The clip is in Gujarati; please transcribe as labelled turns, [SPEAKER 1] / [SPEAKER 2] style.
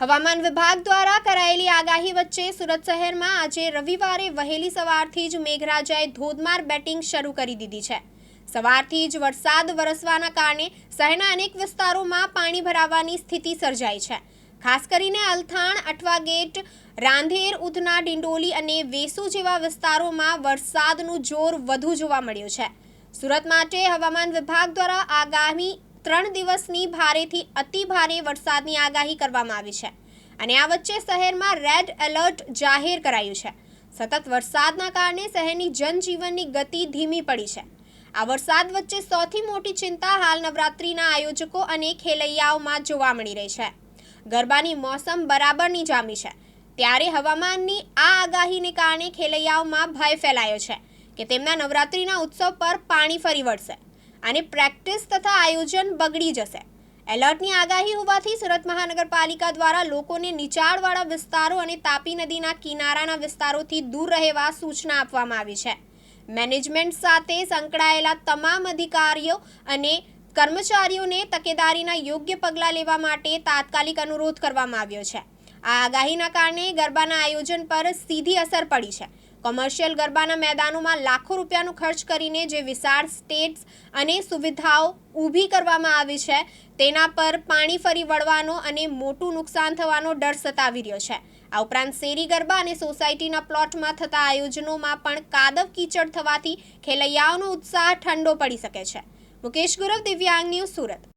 [SPEAKER 1] હવામાન વિભાગ દ્વારા કરાયેલી આગાહી વચ્ચે સુરત શહેરમાં આજે રવિવારે વહેલી સવારથી જ મેઘરાજાએ ધોધમાર બેટિંગ શરૂ કરી દીધી છે. સવારથી જ વરસાદ વરસવાના કારણે શહેરના અનેક વિસ્તારોમાં પાણી ભરાવાની સ્થિતિ સર્જાઈ છે. ખાસ કરીને અલથાણ અઠવા ગેટ રાંધેર, ઉધના, ડિંડોલી અને વેસુ જેવા વિસ્તારોમાં વરસાદનું જોર વધુ જોવા મળ્યું છે. સુરત માટે હવામાન વિભાગ દ્વારા આગામી ત્રણ દિવસની ભારેથી અતિ ભારે વરસાદની આગાહી કરવામાં આવી છે અને આ વચ્ચે શહેરમાં રેડ એલર્ટ જાહેર કરાયું છે. સતત વરસાદના કારણે શહેરની જનજીવનની ગતિ ધીમી પડી છે. આ વરસાદ વચ્ચે સૌથી મોટી ચિંતા હાલ નવરાત્રિના આયોજકો અને ખેલૈયાઓમાં જોવા મળી રહી છે. ગરબાની મોસમ બરાબરની જામી છે. ત્યારે હવામાનની આ આગાહીને કારણે ખેલૈયાઓમાં ભય ફેલાયો છે કે તેમના નવરાત્રિના ઉત્સવ પર પાણી ફરી વળશે. અને પ્રેક્ટિસ તથા આયોજન બગડી જશે. એલર્ટની આગાહી હોવાથી સુરત મહાનગરપાલિકા દ્વારા લોકોને નીચાણવાળા વિસ્તારો અને તાપી નદીના કિનારાના વિસ્તારોથી દૂર રહેવા સૂચના આપવામાં આવી છે. મેનેજમેન્ટ સાથે સંકળાયેલા તમામ અધિકારીઓ અને કર્મચારીઓને તકેદારીના યોગ્ય પગલાં લેવા માટે તાત્કાલિક અનુરોધ કરવામાં આવ્યો છે. આ આગાહીના કારણે ગરબાના આયોજન પર સીધી અસર પડી છે. કોમર્શિયલ ગરબાના મેદાનોમાં લાખો રૂપિયાનો ખર્ચ કરીને જે વિશાળ સ્ટેટ્સ અને સુવિધાઓ ઊભી કરવામાં આવી છે, તેના પર પાણી ફરી વળવાનો અને મોટું નુકસાન થવાનો ડર સતાવી રહ્યો છે. આ ઉપરાંત શેરી ગરબા અને સોસાયટીના પ્લોટમાં થતા આયોજનોમાં પણ કાદવ કીચડ થવાથી ખેલૈયાઓનો ઉત્સાહ ઠંડો પડી શકે છે. મુકેશ ગુરવ, દિવ્યાંગ ન્યૂઝ સુરત.